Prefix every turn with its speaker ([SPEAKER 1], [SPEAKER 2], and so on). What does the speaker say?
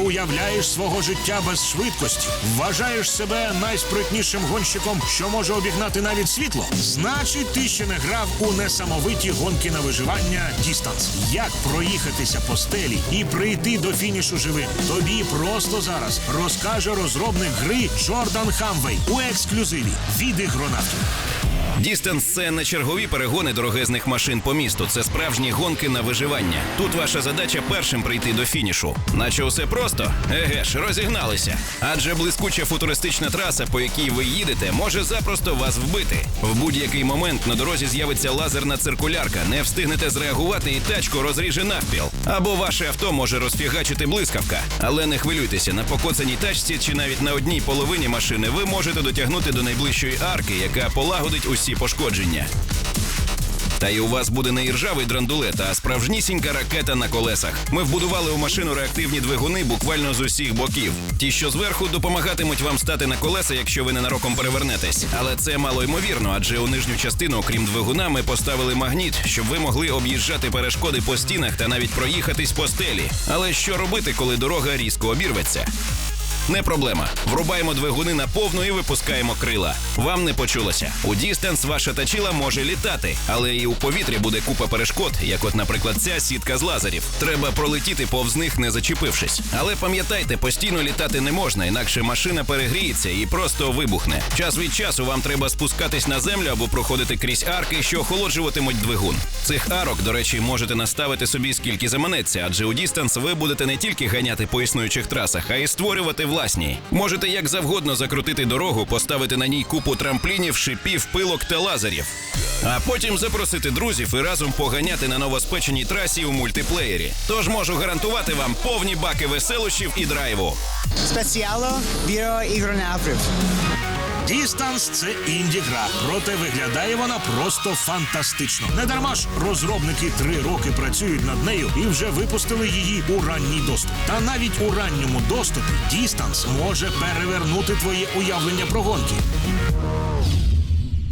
[SPEAKER 1] уявляєш свого життя без швидкості, вважаєш себе найспритнішим гонщиком, що може обігнати навіть світло. Значить, ти ще не грав у несамовиті гонки на виживання Дістанс. Як проїхатися по стелі і прийти до фінішу живим? Тобі просто зараз розкаже розробник гри Джордан Хамвей у ексклюзиві від ігронавтів.
[SPEAKER 2] Дістанс це не чергові перегони дорогезних машин по місту. Це справжні гонки на виживання. Тут ваша задача першим прийти до фінішу. Наче усе просто? Еге ж, розігналися. Адже блискуча футуристична траса, по якій ви їдете, може запросто вас вбити. В будь-який момент на дорозі з'явиться лазерна циркулярка. Не встигнете зреагувати, і тачку розріже навпіл. Або ваше авто може розфігачити блискавка. Але не хвилюйтеся, на покоцаній тачці чи навіть на одній половині машини ви можете дотягнути до найближчої арки, яка полагодить усі пошкодження. Та й у вас буде не іржавий драндулет, а справжнісінька ракета на колесах. Ми вбудували у машину реактивні двигуни буквально з усіх боків. Ті, що зверху, допомагатимуть вам стати на колеса, якщо ви ненароком перевернетесь. Але це мало ймовірно, адже у нижню частину, окрім двигуна, ми поставили магніт, щоб ви могли об'їжджати перешкоди по стінах та навіть проїхатись по стелі. Але що робити, коли дорога різко обірветься? Не проблема. Врубаємо двигуни на повну і випускаємо крила. Вам не почулося. У Дістанс ваша тачіла може літати, але і у повітрі буде купа перешкод, як от, наприклад, ця сітка з лазерів. Треба пролетіти повз них, не зачепившись. Але пам'ятайте, постійно літати не можна, інакше машина перегріється і просто вибухне. Час від часу вам треба спускатись на землю або проходити крізь арки, що охолоджуватимуть двигун. Цих арок, до речі, можете наставити собі скільки заманеться, адже у Дістанс ви будете не тільки ганяти по існуючих трасах, а й створювати власні. Можете як завгодно закрутити дорогу, поставити на ній купу трамплінів, шипів, пилок та лазерів. А потім запросити друзів і разом поганяти на новоспеченій трасі у мультиплеєрі. Тож можу гарантувати вам повні баки веселощів і драйву.
[SPEAKER 3] Спеціало від ігронавтів.
[SPEAKER 1] Дістанс це інді-гра, проте виглядає вона просто фантастично. Не дарма ж розробники три роки працюють над нею і вже випустили її у ранній доступ. Та навіть у ранньому доступі Дістанс може перевернути твоє уявлення про гонки.